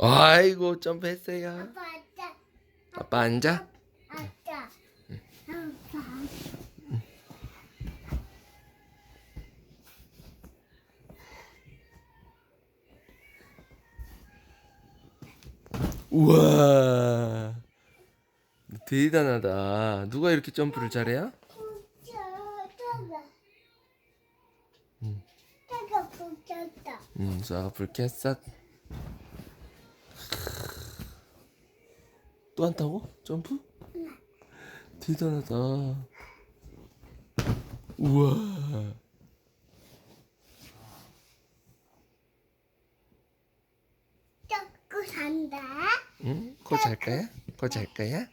아이고 점프했어요. 아빠 앉아. 아빠 앉아. 앉아. 아빠. 우와. 대단하다. 누가 이렇게 점프를 잘해요? 붙였다. 내가 붙였다. 음, 불 켰어. 또 한다고? 점프? 대단하다. 우와. 자꾸 산다. 응? 거잘 거야? 거잘 거야?